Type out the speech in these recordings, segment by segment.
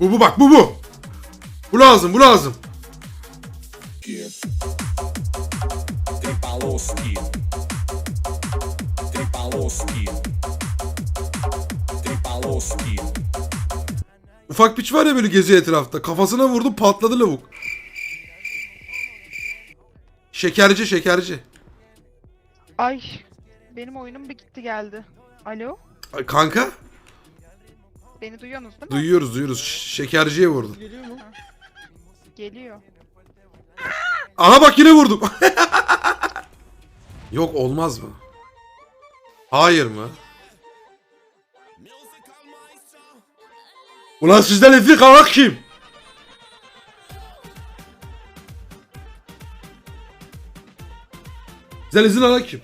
Bu bu bak bu bu. Bu lazım bu lazım. Tripaloski. Tripaloski. Tripaloski. Ufak piç var ya böyle geziyor etrafta. Kafasına vurdu patladı lavuk. Şekerci şekerci. Ay benim oyunum bir gitti geldi. Alo? Ay, Kanka Beni duyuyorsunuz değil mi? duyuyoruz duyuyoruz. Ş- Şekerciye vurdun. Geliyor. Aha bak yine vurdum. Yok olmaz mı? Hayır mı? Ulan sizden eski kavak kim? Sizden izin alan kim?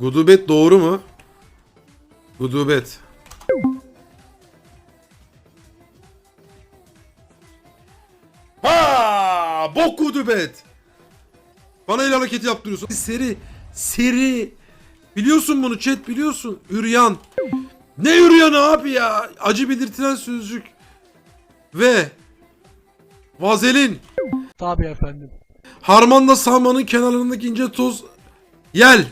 Gudubet doğru mu? Gudubet. Ha! Bok gudubet. Bana el hareketi yaptırıyorsun. Seri. Seri. Biliyorsun bunu chat biliyorsun. Üryan. Ne üryan abi ya? Acı belirtilen sözcük. Ve vazelin. Tabii efendim. Harmanda salmanın kenarlarındaki ince toz. Yel.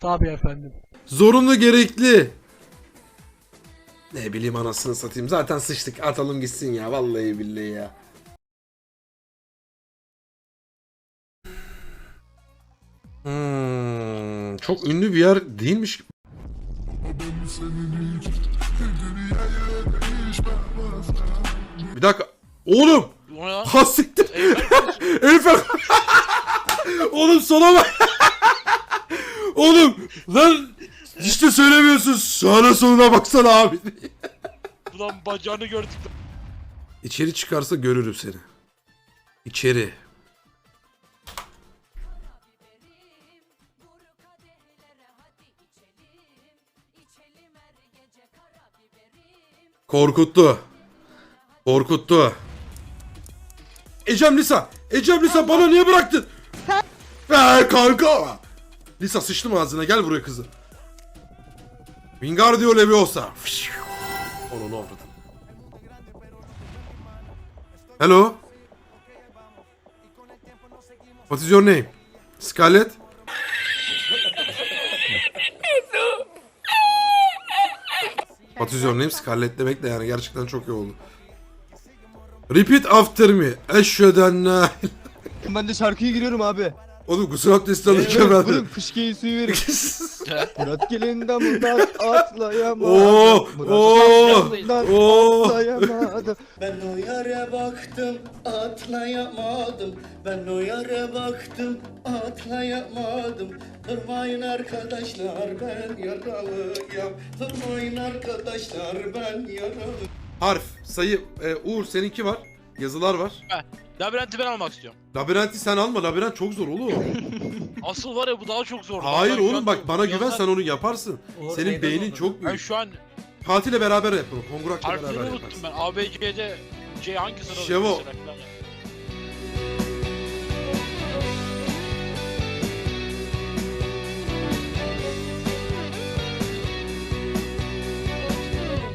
Tabii efendim. Zorunlu gerekli. Ne bileyim anasını satayım. Zaten sıçtık. Atalım gitsin ya. Vallahi billahi ya. Hmm, çok ünlü bir yer değilmiş. Bir dakika. Oğlum. Ha siktir. Elfer. Oğlum sola bak. Oğlum lan işte söylemiyorsun. Sağına soluna baksana abi. Ulan bacağını gördük. İçeri çıkarsa görürüm seni. İçeri. Korkuttu. Korkuttu. Ecem Lisa. Ecem Lisa bana niye bıraktın? Be kanka. Lisa sıçtım ağzına gel buraya kızım. Wingardium Leviosa. Onu ne avradın? Hello. What is your name? Scarlett? What is your name? Scarlett demek de yani gerçekten çok iyi oldu. Repeat after me. Eşheden la. Ben de şarkıyı giriyorum abi. Oğlum kusura abdesti alırken Evet, ben bunun de. fışkeyi suyu verin. Murat gelin damından atlayamadım. Oo, Murat oo, damından oo. atlayamadım. Ben o yere baktım atlayamadım Ben o yere baktım atlayamadım Durmayın arkadaşlar ben yaralıyım Durmayın arkadaşlar ben yaralıyım Harf, sayı, e, Uğur seninki var. Yazılar var. Labirenti ben almak istiyorum. Labirenti sen alma. Labirent çok zor oğlum. Asıl var ya bu daha çok zor. Hayır şu oğlum bak bana güven sen onu yaparsın. Senin beynin çok Ben büyük. şu an Fatih'le beraber yapalım. Kongurak'la harfleri beraber unuttum yaparız. ben. A, B, C, D, C hangi sırada? Şevo. mesela falan.